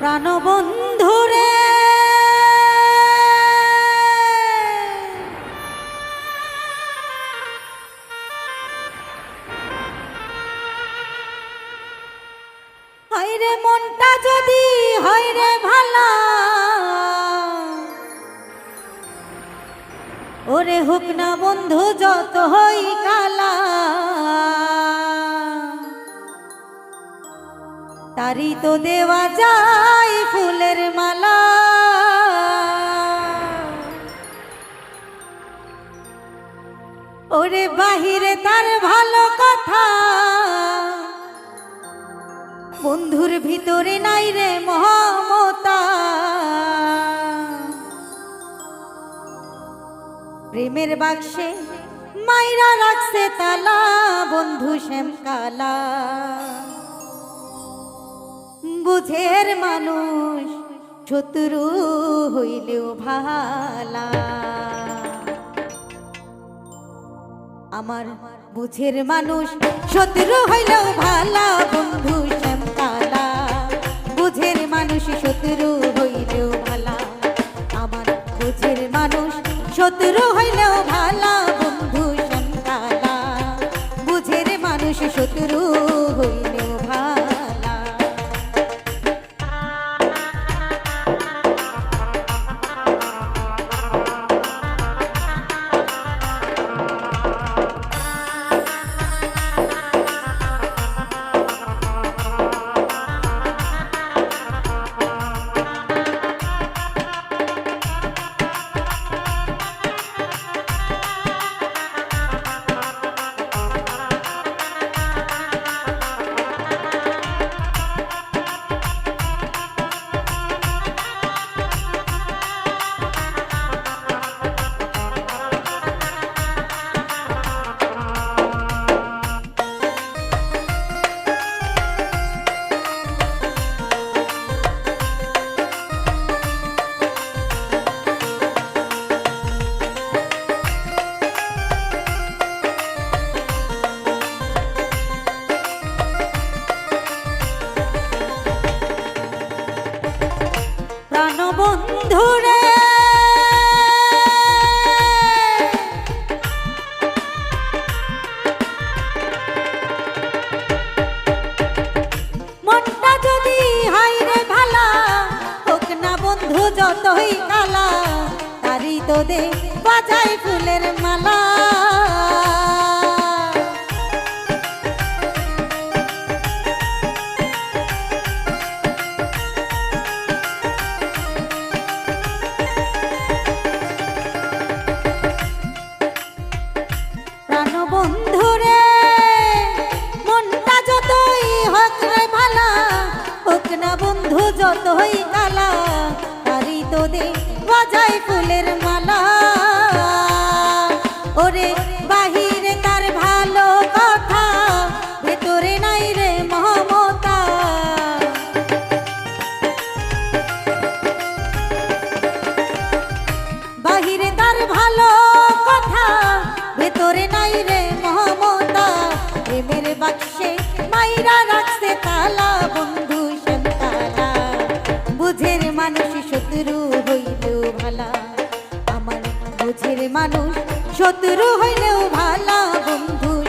প্রাণবন্ধুরে হাইরে মনটা যদি হাইরে ভালা। ওরে হোক না বন্ধু যত হই কালা। তারি তো দেওয়া যায় ফুলের মালা। ওরে বাহিরে তার ভালো কথা। বন্ধুর ভিতরে নাই রে মহামতা। প্রেমের বাক্সে মাইরা রাখছে তালা, বন্ধু শ্যামকালা। বুঝের মানুষ, শত্রু হইলেও ভালা। আমার বুঝের মানুষ, শত্রু হইলেও ভালা, বন্ধু শ্যামকালা বুঝের মানুষ, শত্রু হইলেও ভালা। আমার বুঝের মানুষ, শত্রু যতই কালা তারি তো দে বাজাই ফুলের মালা। যতই কালা তারি তোদের দে বাজাই ফুলের মালা। ওরে মানুষ শত্রু হইলেও ভালা বন্ধু।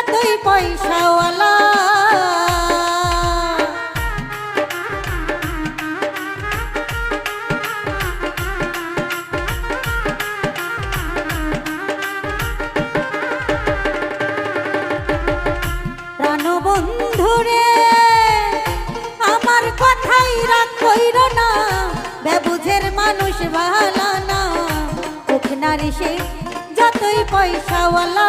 যতই পয়সাওয়ালা। প্রাণবন্ধুরে আমার কথাই রাগ কইর না। মানুষ সে যতই পয়সাওয়ালা।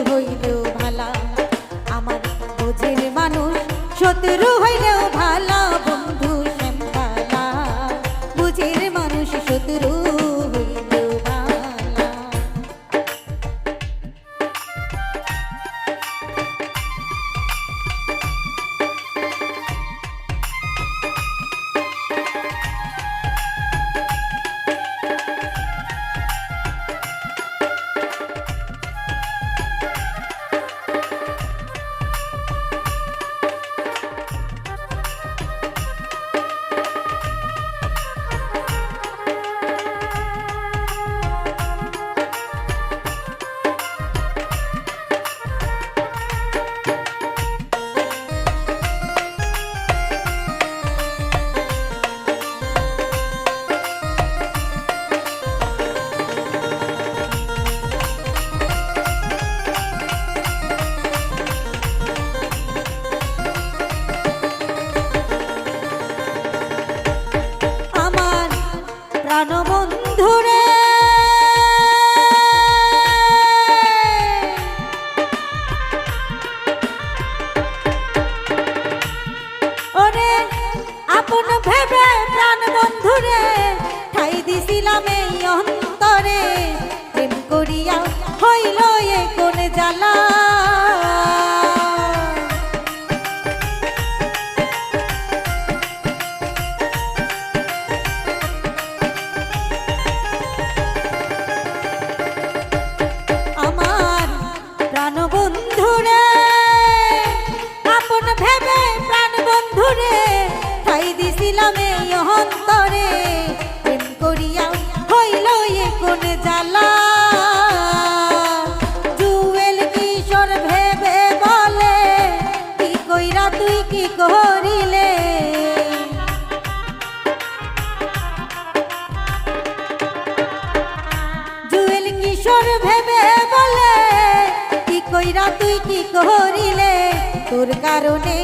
কারণে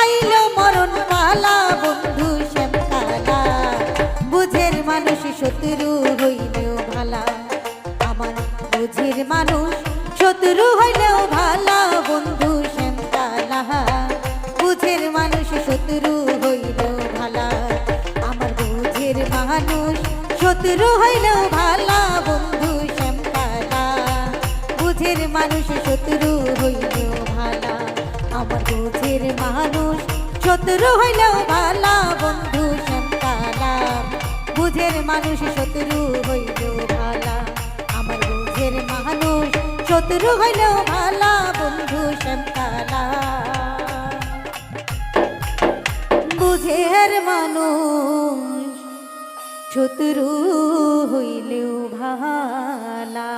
আইলো মরণ পালা বন্ধু শ্যামকালা বুঝের মানুষ শত্রু হইলেও ভালা। আমার বুঝের মানুষ শত্রু হইলেও ভালা, বন্ধু শ্যামকালা বুঝের মানুষ শত্রু হইলেও ভালা। আমার বুঝের মানুষ শত্রু হইলেও ভালা, বন্ধু শ্যামকালা বুঝের মানুষ শত্রু হইলেও ভালা। আমার বুঝের মানুষ। শত্রু হইলেও ভালা বন্ধু শ্যামকালা বুঝের মানুষ শত্রু হইলেও ভালা আমার বুঝের মানুষ শত্রু হইলেও ভালা বন্ধু শ্যামকালা বুঝের মানুষ শত্রু হইলেও ভালা